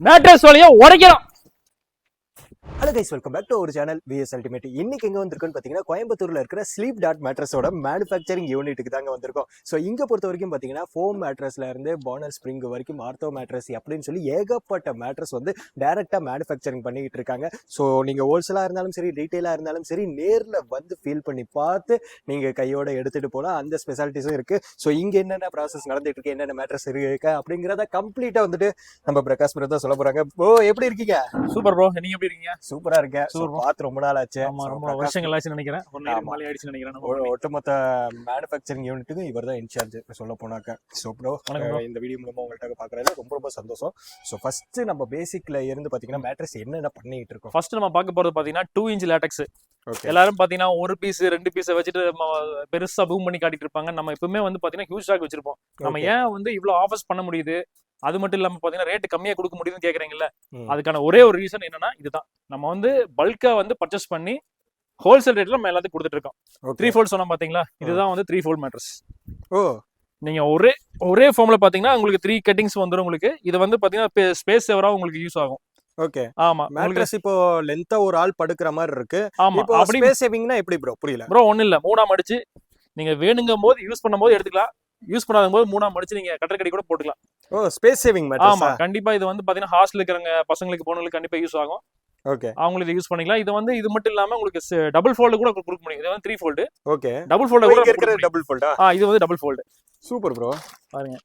Mattress வழியா உடைக்கிறோம் hello guys welcome back to ஒரு channel VS ultimate இன்னைக்கு எங்க வந்திருக்கோம்னு பார்த்தீங்கன்னா கோயம்புத்தூர்ல இருக்கிற ஸ்லீப் டாட் மேட்ரஸோட மேனுஃபேக்சரிங் யூனிட்டுக்கு தாங்க வந்திருக்கோம். ஸோ இங்க பொறுத்த வரைக்கும் பார்த்தீங்கன்னா ஃபோம் மேட்ரஸ்ல இருந்து பானர் ஸ்ப்ரிங் வரைக்கும் ஆர்த்தோ மேட்ரஸ் அப்படின்னு சொல்லி ஏகப்பட்ட மேட்ரஸ் வந்து டைரக்டா மேனுஃபேக்சரிங் பண்ணிக்கிட்டு இருக்காங்க. ஸோ நீங்க ஹோல்சேலா இருந்தாலும் சரி ரீட்டைலா இருந்தாலும் சரி நேர்ல வந்து ஃபீல் பண்ணி பார்த்து நீங்க கையோட எடுத்துட்டு போலாம் அந்த ஸ்பெஷாலிட்டிஸும் இருக்கு. ஸோ இங்க என்னென்ன ப்ராசஸ் நடந்துட்டு இருக்கு என்னென்ன மேட்ரஸ் இருக்கு அப்படிங்கிறத கம்ப்ளீட்டா வந்துட்டு நம்ம பிரகாஷ் பிரதா சொல்ல போறாங்க. ஓ எப்படி இருக்கீங்க? சூப்பர் ப்ரோ நீங்க எப்படி இருக்கீங்க? சூப்பரா. So, பார்த்து ரொம்ப நாள் ஆச்சு. ரொம்ப வருஷங்கள் ஆச்சு நினைக்கிறேன். ஆயிடுச்சு நினைக்கிறேன். ஒட்டுமொத்த மேனுஃபேக்சரிங் யூனிட்டுக்கும் இவர் தான் இன்சார்ஜ் சொல்ல போனாக்க. So bro. இந்த வீடியோ மூலமா உங்கள்கிட்ட பார்க்கறதுல ரொம்ப ரொம்ப சந்தோஷம். ஸோ ஃபர்ஸ்ட் நம்ம பேசிக்ல இருந்து பாத்தீங்கன்னா மேட்ரஸ் என்னென்ன பண்ணிட்டு இருக்கோம்? ஃபர்ஸ்ட் நம்ம பார்க்க போறது பாத்தீங்கன்னா டூ இன்ச் லேட்டக்ஸ் எல்லாரும் பாத்தீங்கன்னா ஒரு பீஸ் ரெண்டு பீஸை வச்சுட்டு பெருசா பூம் பண்ணி காட்டிட்டு இருப்பாங்க. நம்ம எப்பவுமே வந்து பாத்தீங்கன்னா ஹியூஜ் ஸ்டாக் வச்சிருப்போம். நம்ம ஏன் வந்து இவ்வளவு ஆஃபர்ஸ் பண்ண முடியுது? அது மட்டும் இல்லாம பாத்தீங்கன்னா ரேட் கம்மியா கொடுக்க முடியுதுன்னு கேக்குறீங்கல்ல. அதுக்கான ஒரே ஒரு ரீசன் என்னன்னா இதுதான். நம்ம வந்து பல்கா வந்து பர்ச்சேஸ் பண்ணி ஹோல்சேல் ரேட்ல நம்ம எல்லாத்தையும் கொடுத்துட்டு இருக்கோம். த்ரீ ஃபோல்ட் சொன்னா பாத்தீங்களா? இதுதான் வந்து த்ரீ ஃபோல்ட் மேட்ரஸ் ஓ. நீங்க ஒரே ஒரே ஃபார்ம்ல பாத்தீங்கன்னா உங்களுக்கு த்ரீ கட்டிங்ஸ் வந்துரும் உங்களுக்கு. இது வந்து பாத்தீங்கன்னா ஸ்பேஸ் சேவரா உங்களுக்கு யூஸ் ஆகும். ஓகே. ஆமா. மேட்ரஸ் இப்போ லென்த்தா ஒரு ஆள் படுக்கிற மாதிரி இருக்கு. ஆமா. இப்போ அப்படி ஸ்பேஸ் சேவிங்னா எப்படி ப்ரோ புரியல. ப்ரோ ஒண்ணும் இல்ல. மூணா மடிச்சு நீங்க வேணுங்கும் போது யூஸ் பண்ணும்போது எடுத்துக்கலாம். யூஸ் பண்ணாத போது மூணா மடிச்சு நீங்க கட்டக்கடி கூட போட்டுக்கலாம். ஓ ஸ்பேஸ் சேவிங் ஆமா. மேட்ரஸ் கண்டிப்பா இது வந்து பாத்தீங்கன்னா ஹாஸ்டல் இருக்கிறவங்க பசங்களுக்கு பொண்ணுங்களுக்கு கண்டிப்பா யூஸ் ஆகும். ஓகே அவங்களுக்கு யூஸ் பண்ணிக்கலாம். இது வந்து இது மட்டும் இல்லாம உங்களுக்கு டபுள் ஃபோல்டு கூட கொடுக்க முடியும். இது வந்து three fold okay double fold கூட இருக்கிற. டபுள் ஃபோல்டா ஆ இது வந்து டபுள் ஃபோல்டு சூப்பர் ப்ரோ பாருங்க.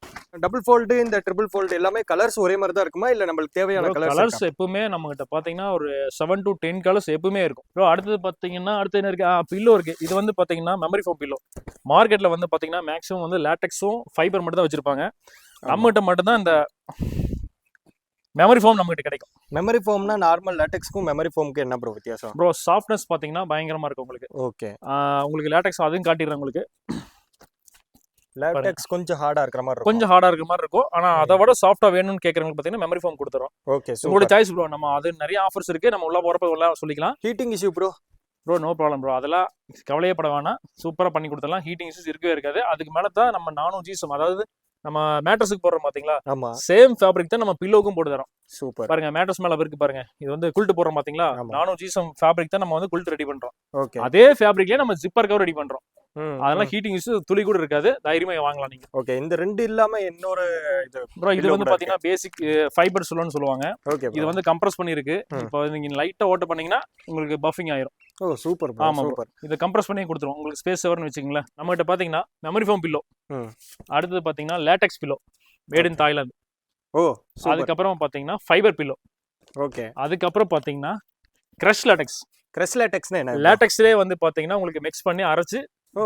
டபுள் ஃபோல்டு இந்த ட்ரிபிள் ஃபோல்டு எல்லாமே கலர்ஸ் ஒரே மாதிரி தான் இருக்குமா? இல்ல நம்மளுக்கு தேவையான கலர்ஸ் கலர்ஸ் எப்பவுமே நம்ம கிட்ட பாத்தீங்கன்னா ஒரு செவன் டு டென் கலர்ஸ் எப்பவுமே இருக்கும். ப்ரோ அடுத்தது பாத்தீங்கன்னா அடுத்து என்ன இருக்கு? பில்லோ இருக்கு. இது வந்து பாத்தீங்கன்னா மெமரி ஃபோம் பில்லோ மார்க்கெட்ல வந்து பாத்தீங்கன்னா மேக்ஸிமம் வந்து லேட்டக்ஸும் ஃபைபர் மட்டும் தான் வச்சிருப்பாங்க நம்மகிட்ட மட்டும் தான் இந்த மெமரி ஃபோம் நம்ம கிட்ட கிடைக்கும் மெமரி ஃபோம்னா நார்மல் லேட்டெக்ஸ்க்கும் மெமரி ஃபோம்க்கு என்ன ப்ரோ வித்தியாசம்? ப்ரோ சாஃப்ட்னஸ் பாத்தீங்கன்னா பயங்கரமா இருக்கும் உங்களுக்கு. ஓகே உங்களுக்கு லேட்டக்ஸ் அதையும் காட்டிடுறேன் உங்களுக்கு. லேட்டெக்ஸ் கொஞ்சம் ஹார்டா இருக்கிற மாதிரி இருக்கும். கொஞ்சம் ஹார்டா இருக்க மாதிரி இருக்கும். ஆனா அதை விட சாஃப்டா வேணும்னு கேக்குறவங்களுக்கு பாத்தீங்கன்னா மெமரி ஃபோம் கொடுத்துறோம். ஓகே உங்களோட சாய்ஸ் ப்ரோ நம்ம அது நிறைய ஆஃபர்ஸ் இருக்கு. நம்ம உள்ள போறப்ப உள்ள சொல்லிக்கலாம். Heating issue bro bro no problem bro அதெல்லாம் கவலையே பட வேணாம். சூப்பரா பண்ணி கொடுத்துடலாம். ஹீட்டிங் இஷ்யூஸ் இருக்கவே இருக்காது. அதுக்கு மேல தான் நம்ம நானும் ஜீசம் அதாவது நம்ம மேட்ரஸுக்கு போடுறோம் பாத்தீங்களா? ஆமா. சேம் ஃபேப்ரிக் தான் நம்ம பில்லோக்கும் போட்டு தரோம் சூப்பர். பாருங்க மேட்ரஸ் மேல இருக்கு பாருங்க. இது வந்து குல்ட்டு போடுறோம் பாத்தீங்களா. நானும் ஜீசம் ஃபேப்ரிக் தான் நம்ம வந்து குல்ட் ரெடி பண்றோம். ஓகே. அதே ஃபேப்ரிக்லயே நம்ம ஜிப்பர் கவர் ரெடி பண்றோம். அதெல்லாம் ஹீட்டிங் இஷ்யூ துளி கூட இருக்காது. தைரியமா வாங்கலாம் நீங்க. ஓகே இந்த ரெண்டு இல்லாம இன்னொரு இது ப்ரோ இது வந்து பாத்தீங்கன்னா பேசிக் ஃபைபர் சொல்லுன்னு சொல்லுவாங்க. ஓகே இது வந்து கம்ப்ரஸ் பண்ணிருக்கு. இப்போ நீங்க லைட்டா ஓட்ட பண்ணீங்கன்னா உங்களுக்கு பஃபிங் ஆயிரும். ஓ சூப்பர் ப்ரோ ஆமா bro. சூப்பர். இதை கம்ப்ரஸ் பண்ணி கொடுத்துரும் உங்களுக்கு ஸ்பேஸ் செவர்னு வச்சுங்களேன் நம்ம கிட்ட பாத்தீங்கன்னா மெமரி ஃபோம் பில்லோ. அடுத்தது பாத்தீங்கன்னா latex pillow made in Thailand ஓ அதுக்கப்புறம் பாத்தீங்கன்னா ஃபைபர் பில்லோ ஓகே அதுக்கப்புறம் பாத்தீங்கன்னா கிரஷ் லேட்டெக்ஸ் கிரஸ் லேட்டெக்ஸ்னா என்ன? லேட்டெக்ஸ்லேயே வந்து பாத்தீங்கன்னா உங்களுக்கு மிக்ஸ் பண்ணி அரைச்சு.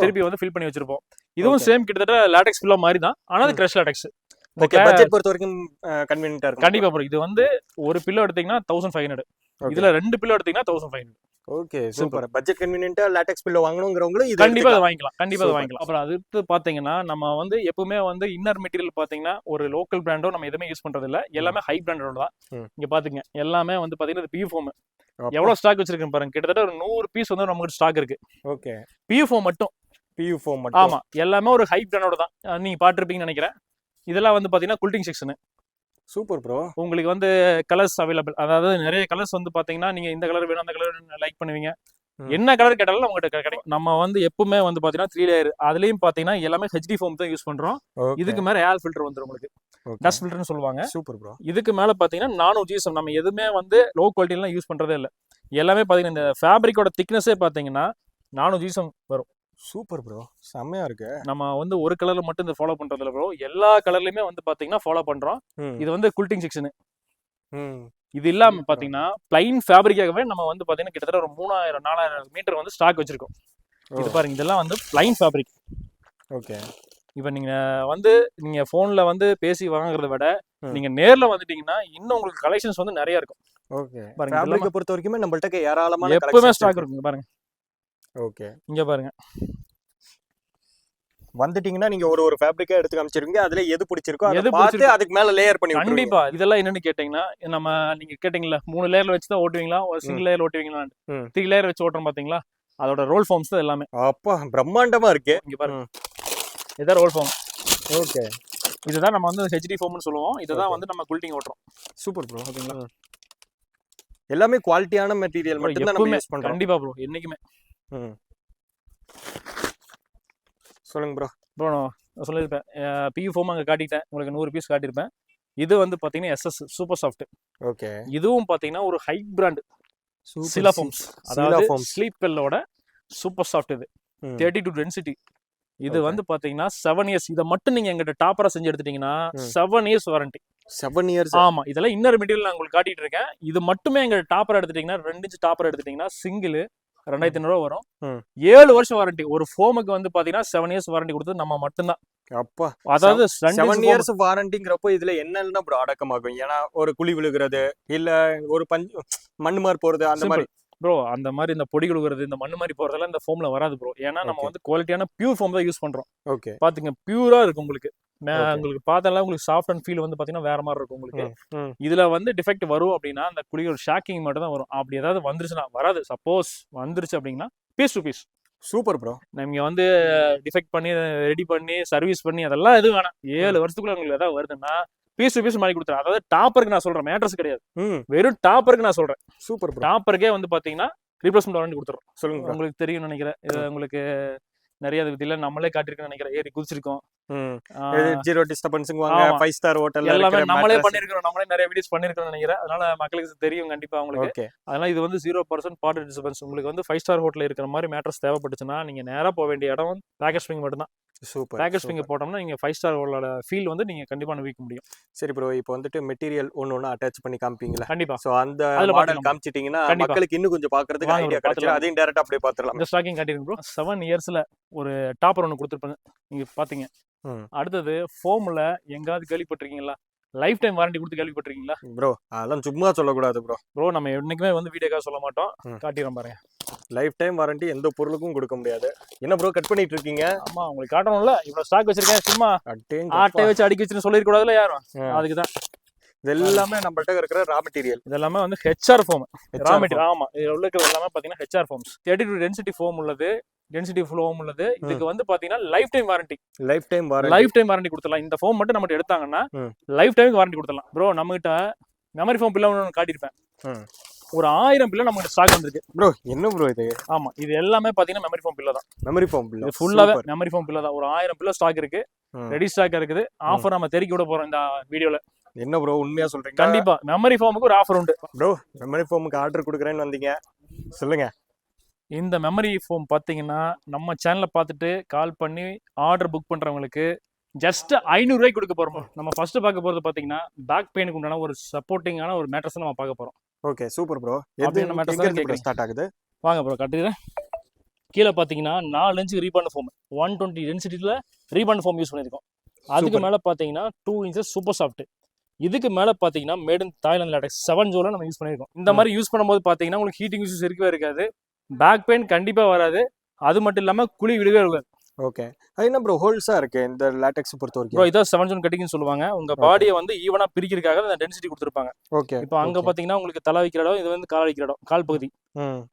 திருப்பி வந்து ஃபில் பண்ணி வச்சிருப்போம். இதுவும். சேம் கிட்டத்தட்ட லேட்டெக்ஸ் பில்லோ மாதிரி தான் ஆனா அது. கிரஷ் லேட்டெக்ஸ் பட்ஜெட் பொறுத்த வரைக்கும் கன்வீனியன்ட்டா இருக்கும். கண்டிப்பா. இது வந்து ஒரு பில்லோ எடுத்தீங்கன்னா தௌசண்ட் ஃபைவ் ஹண்ட்ரட். இதுல ரெண்டு பில்லோ எடுத்தீங்கன்னா thousand five hundred okay super. Budget கன்வீனியன்ட்டா latex pillow வாங்கணுங்கிறவங்களும் இது கண்டிப்பா. வாங்கிக்கலாம் கண்டிப்பா. வாங்கிக்கலாம். அப்புறம் அடுத்து பாத்தீங்கன்னா நம்ம வந்து எப்பவுமே வந்து இன்னர் மெட்டீரியல் பாத்தீங்கன்னா ஒரு லோக்கல் பிராண்டோ நம்ம எதுவுமே யூஸ் பண்றது இல்ல எல்லாமே ஹை பிராண்டோட தான். இங்க பாத்துங்க எல்லாமே வந்து பாத்தீங்கன்னா பியூ ஃபோம். எவ்வளவு ஸ்டாக் வச்சிருக்கேன் பாருங்க. கிட்டத்தட்ட ஒரு நூறு பீஸ் வந்து நம்ம ஸ்டாக் இருக்கு. ஓகே பியூ ஃபோம் மட்டும். பியூ ஃபோம் மட்டும். ஆமா எல்லாமே ஒரு ஹை பிராண்டோட தான். நீங்க பாத்திருப்பீங்கன்னு நினைக்கிறேன். இதெல்லாம் வந்து பாத்தீங்கன்னா குல்டிங் செக்ஷன் சூப்பர் ப்ரோ. உங்களுக்கு வந்து கலர்ஸ் அவைலபிள் அதாவது நிறைய கலர்ஸ் வந்து பாத்தீங்கன்னா நீங்க இந்த கலர் வேணும் அந்த கலர் லைக் பண்ணுவீங்க. என்ன கலர் கேட்டாலும் உங்ககிட்ட கிடை- கிடைக்கும். நம்ம வந்து எப்பவுமே வந்து பாத்தீங்கன்னா த்ரீ லேயர் அதுலயும் பாத்தீங்கன்னா எல்லாமே ஹெச்டி ஃபோம் தான் யூஸ் பண்றோம். இதுக்கு மேல ஏர் ஃபில்டர் வந்துரும் உங்களுக்கு. டஸ்ட் ஃபில்டர்னு சொல்லுவாங்க. Super bro. இதுக்கு மேல பாத்தீங்கன்னா நானோ ஜிஎஸ்எம் நம்ம எதுவுமே வந்து லோ குவாலிட்டிலாம் யூஸ் பண்றதே இல்ல. எல்லாமே பாத்தீங்கன்னா இந்த ஃபேப்ரிக்கோட திக்னஸே பாத்தீங்கன்னா நானோ ஜிஎஸ்எம் வரும். Super bro. செம்மையா இருக்கு. நம்ம வந்து ஒரு கலர்ல மட்டும் இந்த ஃபாலோ பண்றது இல்ல ப்ரோ. எல்லா கலர்லயுமே வந்து பாத்தீங்கன்னா ஃபாலோ பண்றோம். இது வந்து குல்டிங் செக்ஷன். இது இல்லாம. பாத்தீங்கன்னா பிளைன் ஃபேப்ரிக்காகவே நம்ம வந்து பாத்தீங்கன்னா கிட்டத்தட்ட ஒரு மூணாயிரம் நாலாயிரம் மீட்டர் வந்து ஸ்டாக் வச்சிருக்கோம். இது பாருங்க இதெல்லாம் வந்து பிளைன் ஃபேப்ரிக் ஓகே. இப்போ நீங்க வந்து நீங்க போன்ல வந்து பேசி வாங்குறத விட. நீங்க நேர்ல வந்துட்டீங்கன்னா இன்னும் உங்களுக்கு கலெக்ஷன்ஸ் வந்து நிறைய இருக்கும். ஓகே. பாருங்க, பொறுத்த வரைக்கும் நம்மள்ட்ட ஏராளமான எப்பவுமே ஸ்டாக் இருக்கும் பாருங்க. ஓகே. இங்க பாருங்க. வந்துட்டீங்கன்னா நீங்க ஒரு ஒரு ஃபேப்ரிக்கா எடுத்து காமிச்சிருவீங்க. அதுல எது பிடிச்சிருக்கோ அதை எது பார்த்து? அதுக்கு மேல லேயர் பண்ணி. கண்டிப்பா. இதெல்லாம் என்னன்னு கேட்டீங்கன்னா நம்ம நீங்க கேட்டீங்களா மூணு லேயர்ல வச்சு தான் ஓட்டுவீங்களா? ஒரு சிங்கிள் லேயர் ஓட்டுவீங்களா. த்ரீ லேயர் வச்சு ஓட்டுறோம் பாத்தீங்களா? அதோட ரோல் ஃபார்ம்ஸ் தான் எல்லாமே. அப்பா பிரம்மாண்டமா இருக்கு. இங்க பாருங்க இதான் ரோல் ஃபார்ம் ஓகே. இதுதான் நம்ம வந்து ஹெச்டி ஃபோம்னு சொல்லுவோம். இதுதான். வந்து நம்ம குல்டிங் ஓட்டுறோம். சூப்பர் ப்ரோ ஓகேங்களா? எல்லாமே குவாலிட்டியான மெட்டீரியல் மட்டும் தான் நம்ம யூஸ் பண்றோம். கண்டிப்பா ப்ரோ என்னைக்குமே. ம். சொல்லுங்க ப்ரோ ப்ரோ நான் சொல்லியிருப்பேன். பியூ ஃபோம் அங்கே காட்டிட்டேன். உங்களுக்கு நூறு பீஸ் காட்டியிருப்பேன். இது வந்து பார்த்தீங்கன்னா எஸ்எஸ் சூப்பர் சாஃப்ட் ஓகே. இதுவும் பார்த்தீங்கன்னா ஒரு ஹை பிராண்ட் சிலா ஃபோம்ஸ் அதாவது. ஸ்லீப் பெல்லோட சூப்பர் சாஃப்ட் இது. தேர்ட்டி டு டென்சிட்டி இது. வந்து பாத்தீங்கன்னா செவன் இயர்ஸ் இதை மட்டும் நீங்க எங்கிட்ட டாப்பரா செஞ்சு எடுத்துட்டீங்கன்னா. Seven years warranty seven years ஆமா. இதெல்லாம் இன்னொரு மெட்டீரியல் நான் உங்களுக்கு காட்டிட்டு இருக்கேன். இது மட்டுமே எங்க டாப்பர் எடுத்துட்டீங்கன்னா ரெண்டு இன்ச் டாப்பர் எடுத்துட்டீங்கன்னா சிங்கிள் ரெண்டாயிரத்தி ஐநூறுவா வரும். ஏழு வருஷம் வாரண்டி ஒரு ஃபோமுக்கு வந்து பாத்தீங்கன்னா செவன் இயர்ஸ் வாரண்டி கொடுத்தது நம்ம மட்டும்தான். அப்பா அதாவது செவன் இயர்ஸ் வாரண்டிங்கிறப்போ இதுல என்னென்ன ப்ரோ அடக்கமாகும்? ஏன்னா ஒரு குழி விழுகிறது இல்ல ஒரு பஞ்சு மண்ணு மாதிரி போறது அந்த. மாதிரி. ப்ரோ அந்த மாதிரி இந்த பொடி கொடுக்குறது இந்த மண்ணு மாதிரி போறதெல்லாம் இந்த ஃபோம்ல வராது ப்ரோ ஏன்னா நம்ம. வந்து குவாலிட்டியான பியூர் ஃபோம் தான் யூஸ் பண்றோம். ஓகே பாத்துங்க பியூரா இருக்கு உங்களுக்கு. உங்களுக்கு பார்த்தாலாம் உங்களுக்கு சாஃப்ட் அண்ட் ஃபீல் வந்து பாத்தீங்கன்னா வேற மாதிரி இருக்கும் உங்களுக்கு. இதுல வந்து டிஃபெக்ட் வரும் அப்படின்னா அந்த குளியோட ஷாக்கிங் மட்டும் தான் வரும். அப்படி ஏதாவது வந்துருச்சுன்னா வராது. சப்போஸ் வந்துருச்சு அப்படின்னா piece to piece super bro நீங்க வந்து டிஃபெக்ட் பண்ணி ரெடி பண்ணி சர்வீஸ் பண்ணி அதெல்லாம் எதுவும் வேணாம். ஏழு வருஷத்துக்குள்ள உங்களுக்கு ஏதாவது வருதுன்னா பீஸ் டு பீஸ் மாறி கொடுத்துறேன். அதாவது டாப்பருக்கு நான் சொல்றேன். மேட்ரஸ் கிடையாது. வெறும் டாப்பருக்கு நான் சொல்றேன். சூப்பர் ப்ரோ டாப்பருக்கே வந்து பாத்தீங்கன்னா ரீப்ளேஸ்மெண்ட் வாரண்டி கொடுத்துறோம். சொல்லுங்க உங்களுக்கு தெரியும்னு நினைக்கிறேன். இது உங்களுக்கு நிறைய விதியில நம்மளே காட்டிருக்கோம்னு நினைக்கிறேன். ஏறி குதிச்சிருக்கோம். ஜீரோ டிஸ்டர்பன்ஸுங்க வாங்க. ஃபைவ் ஸ்டார் ஹோட்டல்ல எல்லாமே நம்மளே. பண்ணிருக்கிறோம் நம்மளே நிறைய வீடியோஸ் பண்ணிருக்கோம்னு நினைக்கிறேன். அதனால மக்களுக்கு தெரியும் கண்டிப்பா உங்களுக்கு. அதனால இது வந்து ஜீரோ பர்சன்ட் பார்ட் டிஸ்டர்பன்ஸ் உங்களுக்கு வந்து ஃபைவ் ஸ்டார் ஹோட்டல் இருக்கிற மாதிரி மேட்ரஸ் தேவைப்பட்டுச்சுன்னா நீங்க நேரா போக வேண்டிய இடம் பேக்கேஜ் மட்டும் தான் சூப்பர் பேக்கேஜ் ஸ்பிங் போட்டோம்னா நீங்க ஃபைவ் ஸ்டார் ஹோட்டலோட ஃபீல் வந்து நீங்க கண்டிப்பா அனுபவிக்க முடியும். சரி ப்ரோ இப்போ வந்துட்டு மெட்டீரியல் ஒன்னு ஒன்னு அட்டாச் பண்ணி காமிப்பீங்களா? கண்டிப்பா. சோ அந்த மாடல். காமிச்சிட்டீங்கன்னா. மக்களுக்கு இன்னும் கொஞ்சம் பாக்குறதுக்கு வாங்க ஐடியா கிடைச்சிடும். அதையும் டேரக்டா அப்படியே பாத்துடலாம் இந்த ஸ்டாக்கிங் காட்டிருங்க ப்ரோ செவன் இயர்ஸ்ல ஒரு டாப்பர் ஒன்று கொடுத்துருப்பாங்க. நீங்க பாத்தீங்க. ம். அடுத்தது ஃபோம்ல எங்காவது கேள்விப்பட்டிருக்கீங்களா? லைஃப் டைம் வாரண்டி கொடுத்து கேள்விப்பட்டிருக்கீங்களா? ப்ரோ அதெல்லாம் சும்மா சொல்லக்கூடாது ப்ரோ ப்ரோ நம்ம என்னைக்குமே வந்து வீடியோக்காக சொல்ல மாட்டோம். காட்டிடுறோம் பாருங்க. லைஃப் டைம் வாரண்டி எந்த பொருளுக்கும் கொடுக்க முடியாது. என்ன ப்ரோ கட் பண்ணிட்டு இருக்கீங்க? ஆமா உங்களுக்கு காட்டணும்ல. இவ்வளவு ஸ்டாக் வச்சிருக்கேன் சும்மா ஆட்டை வச்சு அடிக்க வச்சுன்னு சொல்லிருக்க கூடாதுல யாரும். அதுக்கு தான் இது எல்லாமே நம்மள்ட்ட இருக்கிற ரா மெட்டீரியல் இது எல்லாமே வந்து ஹெச்ஆர் ஃபோம் ரா மெட்டீரியல் ஆமா. இதுல உள்ள எல்லாமே பாத்தீங்கன்னா HR foams thirty two density foam உள்ளது. டென்சிட்டி ஃபோம் உள்ளது. இதுக்கு வந்து பாத்தீங்கன்னா lifetime warranty lifetime warranty lifetime warranty கொடுத்துடலாம். இந்த ஃபோம் மட்டும் நம்ம எடுத்தாங்கன்னா. லைஃப் டைம் வாரண்டி கொடுத்துடலாம். ப்ரோ நம்ம கிட்ட மெமரி ஃபோம் பிள்ளை ஒன்று காட்டியிருப்பேன். ஒரு ஆயிரம் பிள்ளை நம்ம ஸ்டாக் வந்திருக்கு. ப்ரோ என்ன ப்ரோ இது? ஆமா இது எல்லாமே பாத்தீங்கன்னா மெமரி ஃபோம் பிள்ளை தான். மெமரி ஃபோம் இது ஃபுல்லாவே மெமரி ஃபோம் பிள்ளை தான். ஒரு ஆயிரம் பிள்ளை ஸ்டாக் இருக்கு. ரெடி ஸ்டாக் இருக்குது. ஆஃபர் நம்ம தெருக்கி விட போறோம் இந்த வீடியோல என்ன ப்ரோ உண்மையா சொல்றீங்க? கண்டிப்பா. மெமரி ஃபோமுக்கு ஒரு ஆஃபர் உண்டு. ப்ரோ மெமரி ஃபோமுக்கு ஆர்டர் கொடுக்குறேன்னு வந்தீங்க. சொல்லுங்க. இந்த மெமரி ஃபோம் பார்த்தீங்கன்னா நம்ம சேனலை பார்த்துட்டு கால் பண்ணி ஆர்டர் புக் பண்றவங்களுக்கு ஜஸ்ட் ஐநூறுரூவாய்க்கு கொடுக்க போறோம். நம்ம ஃபர்ஸ்ட் பார்க்க போறது பார்த்தீங்கன்னா பேக் பெயினுக்கு உண்டான ஒரு சப்போர்ட்டிங்கான ஒரு மேட்ரஸ் நம்ம பார்க்க போறோம். ஓகே சூப்பர் ப்ரோ அப்படி எது என்ன matters எங்க இருந்து கேக்குறீங்க? ஸ்டார்ட் ஆகுது? வாங்க ப்ரோ கட்டுறேன் கீழே பார்த்தீங்கன்னா நாலு inch rebond foam one twenty டென்சிட்டியில் rebond foam use பண்ணியிருக்கோம் அதுக்கு. மேலே பார்த்தீங்கன்னா டூ இன்ச்சஸ் சூப்பர் சாஃப்ட் இதுக்கு மேலே பார்த்தீங்கன்னா made in Thailand latex seven ஜோல நம்ம யூஸ் பண்ணியிருக்கோம் இந்த மாதிரி யூஸ் பண்ணும்போது பார்த்தீங்கன்னா உங்களுக்கு ஹீட்டிங் இஷ்யூஸ் இருக்கவே இருக்காது. பேக் பெயின் கண்டிப்பாக வராது. அது மட்டும் இல்லாமல் குழி விடவே இருக்காது ஓகே அது என்ன ப்ரோ ஹோல்ஸா இருக்கு இந்த லேட்டெக்ஸ் பொறுத்த ப்ரோ வரைக்கும் இதான் செவன் ஜோன் கட்டிங்னு சொல்லுவாங்க. உங்க பாடியை வந்து ஈவனா பிரிக்கிறதுக்காக அந்த டென்சிட்டி கொடுத்துருப்பாங்க. ஓகே இப்போ அங்க பாத்தீங்கன்னா உங்களுக்கு தலை வைக்கிற இடம் இது வந்து கால் வைக்கிற இடம் கால் பகுதி.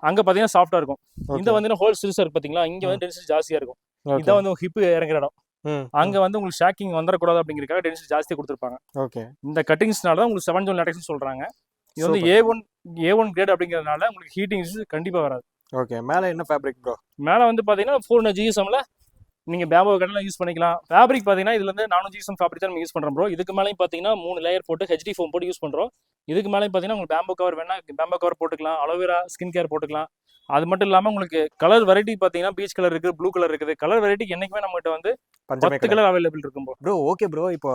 அங்க பாத்தீங்கன்னா சாஃப்டா இருக்கும். இந்த வந்து ஹோல் சிறுசா இருக்கு பாத்தீங்களா? இங்க வந்து டென்சிட்டி ஜாஸ்தியா இருக்கும். இதான் வந்து ஹிப் இறங்குற இடம். அங்க வந்து உங்களுக்கு ஷாக்கிங் வந்துடக்கூடாது அப்படிங்கிறதுக்காக டென்சிட்டி ஜாஸ்தியா கொடுத்துருப்பாங்க. ஓகே இந்த கட்டிங்ஸ்னால தான் உங்களுக்கு செவன் ஜோன் லேட்டக்ஸ் சொல்றாங்க. இது வந்து A one A one grade அப்படிங்கிறதுனால உங்களுக்கு ஹீட்டிங் இஷ்யூஸ் கண்டிப்பா வராது. ஓகே மேலே என்ன ஃபேப்ரிக் ப்ரோ மேலே வந்து பார்த்தீங்கன்னா ஃபோர் ஜிஎஸ்எம்ல நீங்கள் பேம்போ கடையில் யூஸ் பண்ணிக்கலாம். ஃபேப்ரிக் பார்த்தீங்கன்னா இதுலேருந்து நானூறு நானும் ஜிஎஸ்எம் ஃபேப்ரிக் தான் நம்ம யூஸ் பண்ணுறோம் ப்ரோ இதுக்கு மேலேயும் பார்த்தீங்கன்னா மூணு லேயர் போட்டு ஹெச்டி ஃபோம் போட்டு யூஸ் பண்ணுறோம் இதுக்கு மேலேயும் பார்த்தீங்கன்னா உங்களுக்கு பேம்போ கவர் வேணா பேம்போ கவர் போட்டுக்கலாம். அலோவேரா ஸ்கின் கேர் போட்டுக்கலாம். அது மட்டும் இல்லாம உங்களுக்கு கலர் வெரைட்டி பாத்தீங்கன்னா பீச் கலர் இருக்குது ப்ளூ கலர் இருக்குது. கலர் வெரைட்டி என்னைக்குமே நம்மகிட்ட வந்து பத்து கலர் அவைலபிள் இருக்கும் ப்ரோ ஓகே ப்ரோ இப்போ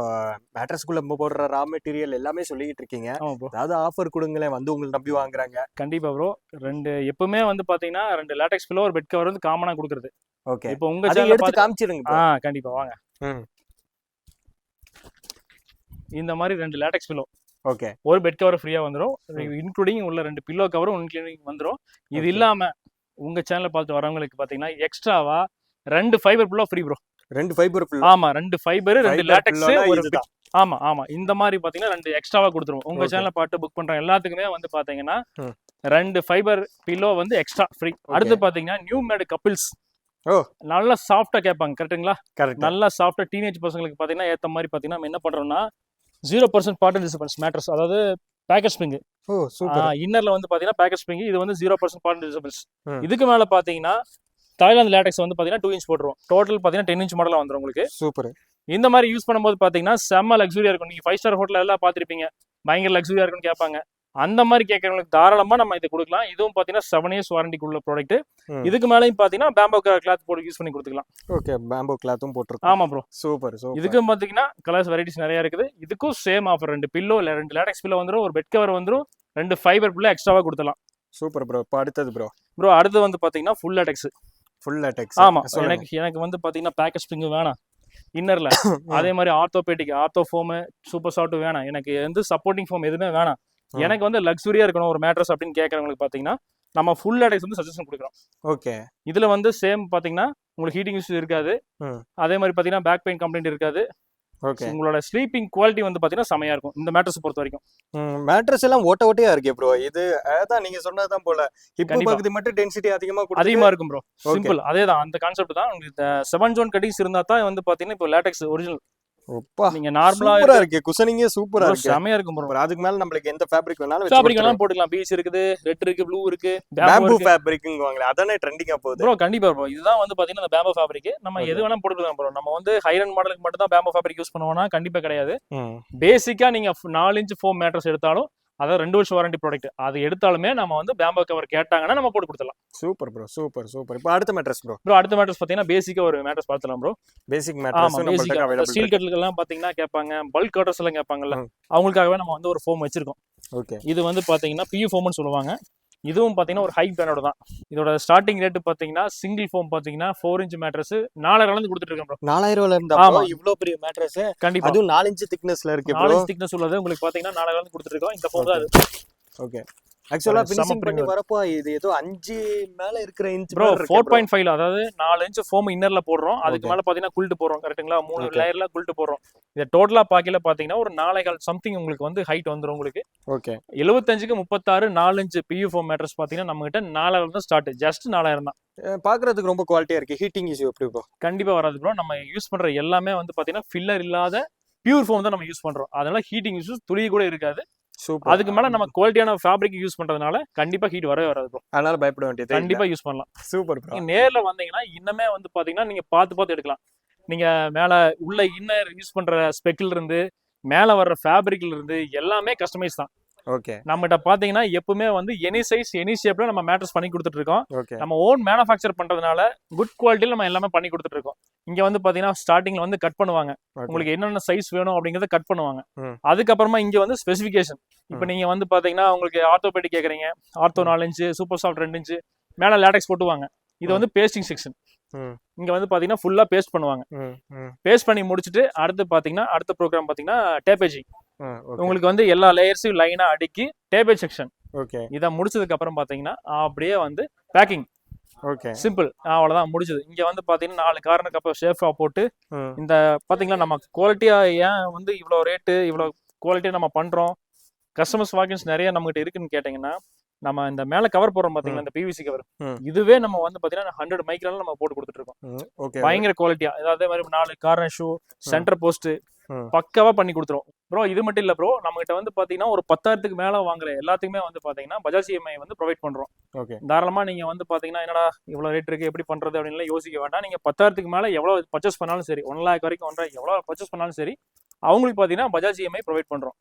மேட்ரஸ்க்குள்ள நம்ம போடுற ரா மெட்டீரியல் எல்லாமே சொல்லிட்டு இருக்கீங்க. அதாவது ஆஃபர் கொடுங்களேன் வந்து உங்களை நம்பி வாங்குறாங்க. கண்டிப்பா ப்ரோ ரெண்டு எப்பவுமே வந்து பாத்தீங்கன்னா ரெண்டு லேட்டக்ஸ் பில்லோ ஒரு பெட் கவர் வந்து காமனா கொடுக்குறது. ஓகே இப்போ உங்க சேனல் எடுத்து காமிச்சிருங்க ஆ bro. கண்டிப்பா வாங்க. இந்த மாதிரி ரெண்டு லேட்டக்ஸ் பில்லோ ஓகே. ஒரு பெட் கவர் ஃப்ரீயா வந்துரும். இன்க்ளூடிங் உள்ள ரெண்டு பில்லோ கவரும் இன்க்ளூடிங் வந்துரும். இது. இல்லாம உங்க சேனலை பார்த்து வரவங்களுக்கு பாத்தீங்கன்னா எக்ஸ்ட்ராவா ரெண்டு ஃபைபர் பில்லோ ஃப்ரீ ப்ரோ ரெண்டு ஃபைபர் ஆமா ரெண்டு ஃபைபர் ரெண்டு லேட்டக்ஸ் ஒரு ஆமா ஆமா. இந்த மாதிரி பாத்தீங்கன்னா ரெண்டு எக்ஸ்ட்ராவா கொடுத்துருவோம். உங்க Okay. சேனலை பார்த்து புக் பண்ற எல்லாத்துக்குமே வந்து பாத்தீங்கன்னா. ரெண்டு ஃபைபர் பில்லோ வந்து எக்ஸ்ட்ரா ஃப்ரீ அடுத்து பாத்தீங்கன்னா நியூ மேட் கப்பிள்ஸ் ஓ. நல்லா சாஃப்டா கேட்பாங்க கரெக்ட்டுங்களா கரெக்ட் நல்லா சாஃப்டா டீனேஜ் பசங்களுக்கு பாத்தீங்கன்னா ஏத்த மாதிரி பாத்தீங்கன்னா நம்ம என்ன பண்றோம்னா zero percent bottom disturbance mattress அதாவது பேக்கெட் ஸ்ப்ரிங் ஓ சூப்பர் இன்னர்ல வந்து பாத்தீங்கன்னா பேக்கெட் ஸ்ப்ரிங் இது வந்து ஜீரோ பர்சன்ட் பாட்டன் டிஸ்டர்பன்ஸ் ம். இதுக்கு மேல பாத்தீங்கன்னா தாய்லாந்து லேட்டக்ஸ் வந்து பாத்தீங்கன்னா டூ இன்ச் போட்டுருவோம் டோட்டல் பாத்தீங்கன்னா டென் இன்ச் மாடலா வந்துரும் உங்களுக்கு. சூப்பர். இந்த மாதிரி யூஸ் பண்ணும்போது பாத்தீங்கன்னா செம்ம லக்ஸுரியா இருக்கும். நீங்க ஃபைவ் ஸ்டார் ஹோட்டல் எல்லாம் பாத்திருப்பீங்க. பயங்கர லக்ஸுரியா இருக்கும்னு கேட்பாங்க அந்த மாதிரி கேட்கறவங்களுக்கு தாராளமா நம்ம இதை கொடுக்கலாம். இதுவும் பாத்தீங்கன்னா செவன் இயர்ஸ் வாரண்டிக்குள்ள ப்ராடக்ட். இதுக்கு மேலேயும் பாத்தீங்கன்னா பேம்போ கிளாத் போட்டு யூஸ் பண்ணி கொடுத்துக்கலாம். ஓகே பேம்போ கிளாத்தும் போட்டிருக்கோம். ஆமா ப்ரோ சூப்பர் சூப்பர் இதுக்கும் பாத்தீங்கன்னா கலர்ஸ் வெரைட்டிஸ் நிறைய இருக்குது. இதுக்கும் சேம் ஆஃபர் ரெண்டு பில்லோ இல்ல ரெண்டு லேட்டக்ஸ் பில்லோ வந்துரும் ஒரு பெட் கவர் வந்துரும் ரெண்டு ஃபைபர் பில்லோ எக்ஸ்ட்ராவா கொடுத்துலாம் சூப்பர் ப்ரோ இப்போ அடுத்தது ப்ரோ ப்ரோ அடுத்து வந்து பாத்தீங்கன்னா ஃபுல் லேட்டக்ஸ் ஃபுல் லேட்டெக்ஸ் ஆமா எனக்கு எனக்கு வந்து பாத்தீங்கன்னா பேக்கெட் ஸ்ப்ரிங் வேணாம். இன்னர்ல அதே மாதிரி orthopaedic ortho foam super soft வேணாம். எனக்கு வந்து சப்போர்ட்டிங் ஃபோம் எதுவுமே வேணாம். எனக்கு வந்து லக்ஸுரியா இருக்கணும் ஒரு மேட்ரஸ் அப்படின்னு கேட்கறவங்களுக்கு பாத்தீங்கன்னா நம்ம ஃபுல் லேட்டக்ஸ் வந்து சஜஷன் கொடுக்குறோம். ஓகே. இதுல வந்து சேம் பாத்தீங்கன்னா உங்களுக்கு ஹீட்டிங் இஷ்யூ இருக்காது. அதே மாதிரி பாத்தீங்கன்னா பேக் பெயின் கம்ப்ளைண்ட் இருக்காது. ஓகே. உங்களோட ஸ்லீப்பிங் குவாலிட்டி வந்து பாத்தீங்கன்னா செமையா இருக்கும். இந்த மேட்ரஸ் பொறுத்த வரைக்கும். மேட்ரஸ் எல்லாம் ஓட்ட ஓட்டையா இருக்கே ப்ரோ இது அதான் நீங்க சொன்னதுதான் போல. கண்டிப்பா. பகுதி மட்டும் டென்சிட்டி அதிகமா கொடுத்து அதிகமா இருக்கும் ப்ரோ. சிம்பிள் அதே தான் அந்த கான்செப்ட் தான். உங்களுக்கு செவன் ஜோன் கட்டிங்ஸ் இருந்தா தான் வந்து பாத்தீங்கன்னா இப்போ லேட்டக்ஸ் ஒரிஜினல் நீங்க நார்மலா இருக்கு. குசனிங்கே சூப்பரா இருக்கு. செமையா இருக்கும் ப்ரோ. அதுக்கு மேல நம்மளுக்கு எந்த ஃபேப்ரிக் வேணாலும் ஃபேப்ரிக் எல்லாம் போட்டுக்கலாம். பீச் இருக்குது ரெட் இருக்கு ப்ளூ இருக்கு பேம்பு ஃபேப்ரிக்ங்குவாங்களே அதானே ட்ரெண்டிங்கா போகுது. ப்ரோ கண்டிப்பா ப்ரோ இதுதான் வந்து பாத்தீங்கன்னா இந்த பேம்போ ஃபேப்ரிக் நம்ம. எது வேணா போட்டுக்கலாம் ப்ரோ நம்ம வந்து ஹைரன் மாடலுக்கு மட்டும் தான் பேம்போ ஃபேப்ரிக் யூஸ் பண்ணுவோம்னா கண்டிப்பா கிடையாது. பேசிக்கா நீங்க நாலு இன்ச் ஃபோம் மேட்ரஸ் எடுத்தாலும் அதாவது ரெண்டு வருஷம் வாரண்டி ப்ராடக்ட் அது எடுத்தாலுமே நம்ம வந்து பேம்போ கவர் கேட்டாங்கன்னா நம்ம போட்டு கொடுத்துடலாம். சூப்பர் ப்ரோ சூப்பர் சூப்பர் இப்போ அடுத்த மேட்ரஸ் ப்ரோ ப்ரோ அடுத்த மேட்ரஸ் பாத்தீங்கன்னா பேசிக்கா ஒரு மேட்ரஸ் பார்த்துலாம் ப்ரோ பேசிக் மேட்ரஸ் ஸ்டீல் கட்டிலுக்கு எல்லாம் பாத்தீங்கன்னா கேட்பாங்க பல்க் கட்டர்ஸ் எல்லாம் கேட்பாங்கல்ல. அவங்களுக்காகவே நம்ம வந்து ஒரு ஃபோம் வச்சிருக்கோம். ஓகே இது வந்து பாத்தீங்கன்னா பியூ ஃபோம்னு சொல்லுவாங்க. இதுவும் பாத்தீங்கன்னா ஒரு ஹை பிராண்டோட தான். இதோட ஸ்டார்டிங் ரேட் பாத்தீங்கன்னா சிங்கிள் ஃபோம் பாத்தீங்கன்னா ஃபோர் இன்ச் மேட்ரஸ் நாலாயிரம் இருந்து கொடுத்துட்டு இருக்கோம் நாலாயிரம் இருந்தா ஆமா. இவ்ளோ பெரிய மேட்ரஸ் கண்டிப்பா. அதுவும் நாலு இன்ச் திக்னஸ்ல இருக்கு ப்ரோ நாலேஜ் திக்னஸ் உள்ளது. உங்களுக்கு பாத்தீங்கன்னா நாலாயிரம் இருந்து கொடுத்துட்டு இருக்கோம். இந்த ஃபோம் தான் அது. ஓகே ஆக்சுவலா ஃபினிஷிங் பண்ணி. வரப்போ இது ஏதோ அஞ்சு மேல இருக்கிற இன்ச் ப்ரோ ஃபோர் பாயிண்ட் ஃபைவ்ல அதாவது நாலு இன்ச் ஃபோம் இன்னர்ல போடுறோம். அதுக்கு. மேல பாத்தீங்கன்னா குல்ட்டு போடுறோம் கரெக்ட்டுங்களா மூணு. லேயர்ல குல்ட்டு போடுறோம். இதை டோட்டலா பாக்கல பாத்தீங்கன்னா ஒரு நாலே கால் சம்திங் உங்களுக்கு வந்து ஹைட் வந்துரும் உங்களுக்கு. ஓகே. எழுபத்தஞ்சுக்கு முப்பத்தாறு நாலு இன்ச் பியூ ஃபோம் மேட்ரஸ் பாத்தீங்கன்னா நம்ம கிட்ட நாலாயிரம் தான் ஸ்டார்ட் ஜஸ்ட் நாலாயிரம் தான். பாக்குறதுக்கு ரொம்ப குவாலிட்டியா இருக்கு. ஹீட்டிங் இஷ்யூ எப்படி ப்ரோ கண்டிப்பா வராது ப்ரோ நம்ம யூஸ் பண்ற எல்லாமே வந்து பாத்தீங்கன்னா ஃபில்லர் இல்லாத பியூர் ஃபோம் தான் நம்ம யூஸ் பண்றோம். அதனால ஹீட்டிங் இஷ்யூஸ் துளி கூட இருக்காது. சூப்பர் அதுக்கு மேல நம்ம குவாலிட்டியான ஃபேப்ரிக் யூஸ் பண்றதுனால கண்டிப்பா ஹீட் வரவே வராது ப்ரோ அதனால பயப்பட வேண்டியது கண்டிப்பா யூஸ் பண்ணலாம். சூப்பர் ப்ரோ நேர்ல வந்தீங்கன்னா இன்னமே வந்து பாத்தீங்கன்னா நீங்க பார்த்து பார்த்து எடுக்கலாம். நீங்க மேல உள்ள இன்னர் யூஸ் பண்ற ஸ்பெக்கில் இருந்து மேல வர்ற ஃபேப்ரிக்ல இருந்து எல்லாமே கஸ்டமைஸ் தான். ஓகே நம்மகிட்ட பாத்தீங்கன்னா எப்பவுமே வந்து எனி சைஸ் எனி ஷேப்ல நம்ம மேட்டர்ஸ் பண்ணி கொடுத்துட்டு இருக்கோம். நம்ம ஓன் மேனுஃபேக்சர் பண்றதுனால குட் குவாலிட்டியில் நம்ம எல்லாமே பண்ணி கொடுத்துட்டு இருக்கோம். இங்க வந்து பாத்தீங்கன்னா ஸ்டார்டிங்ல வந்து கட் பண்ணுவாங்க. உங்களுக்கு என்னென்ன சைஸ் வேணும் அப்படிங்கறத கட் பண்ணுவாங்க. அதுக்கப்புறமா இங்க வந்து ஸ்பெசிஃபிகேஷன் இப்போ. நீங்க வந்து பாத்தீங்கன்னா உங்களுக்கு ஆர்த்தோபெடிக் கேக்குறீங்க. ஆர்த்தோ நாலு இன்ச்சு சூப்பர் சாஃப்ட் ரெண்டு இன்ச்சு மேல லேட்டக்ஸ் போட்டுவாங்க. இது. வந்து பேஸ்டிங் செக்ஷன். இங்க வந்து பாத்தீங்கன்னா ஃபுல்லா பேஸ்ட் பண்ணுவாங்க. பேஸ்ட் பண்ணி முடிச்சுட்டு அடுத்து பாத்தீங்கன்னா அடுத்த ப்ரோக்ராம் பாத்தீங்கன்னா ஓகே உங்களுக்கு வந்து எல்லா லேயர்ஸையும் லைனா அடுக்கி டேப்பேஜ் செக்ஷன் ஓகே இதை முடிச்சதுக்கு அப்புறம் பாத்தீங்கன்னா அப்படியே வந்து பேக்கிங் ஓகே சிம்பிள் அவ்வளவுதான் முடிஞ்சது. இங்க வந்து பாத்தீங்கன்னா நாலு கார்னர் கப்ப ஷேஃபா போட்டு இந்த பாத்தீங்களா நம்ம குவாலிட்டியா ஏன் வந்து இவ்வளவு ரேட்டு இவ்வளவு குவாலிட்டியா நம்ம பண்றோம்? கஸ்டமர்ஸ் வாக்கின்ஸ் நிறைய நம்மகிட்ட இருக்குன்னு கேட்டீங்கன்னா நம்ம இந்த மேல கவர் போடுறோம் பாத்தீங்களா இந்த பிவிசி கவர். இதுவே நம்ம வந்து பாத்தீங்கன்னா ஹண்ட்ரட் மைக்ரால நம்ம போட்டு கொடுத்துட்டு இருக்கோம் பயங்கர குவாலிட்டியா அதே மாதிரி நாலு கார்னர் ஷூ சென்டர் போஸ்ட். பக்காவா பண்ணி கொடுத்துரும் ப்ரோ இது மட்டும் இல்ல ப்ரோ நம்ம கிட்ட வந்து பாத்தீங்கன்னா ஒரு பத்தாயிரத்துக்கு மேல வாங்குற எல்லாத்துக்குமே வந்து பாத்தீங்கன்னா பஜாஜ் இஎம்ஐ வந்து ப்ரொவைட் பண்றோம். ஓகே தாராளமா நீங்க வந்து பாத்தீங்கன்னா என்னடா இவ்வளவு ரேட் இருக்கு எப்படி பண்றது அப்படின்னு யோசிக்க வேண்டாம். நீங்க பத்தாயிரத்துக்கு மேல எவ்வளவு பர்ச்சேஸ் பண்ணாலும் சரி ஒன் லேக் வரைக்கும் ஒன்றரை எவ்வளவு பர்ச்சேஸ் பண்ணாலும் சரி அவங்களுக்கு பாத்தீங்கன்னா பஜாஜ் இஎம்ஐ ப்ரொவைட் பண்றோம்.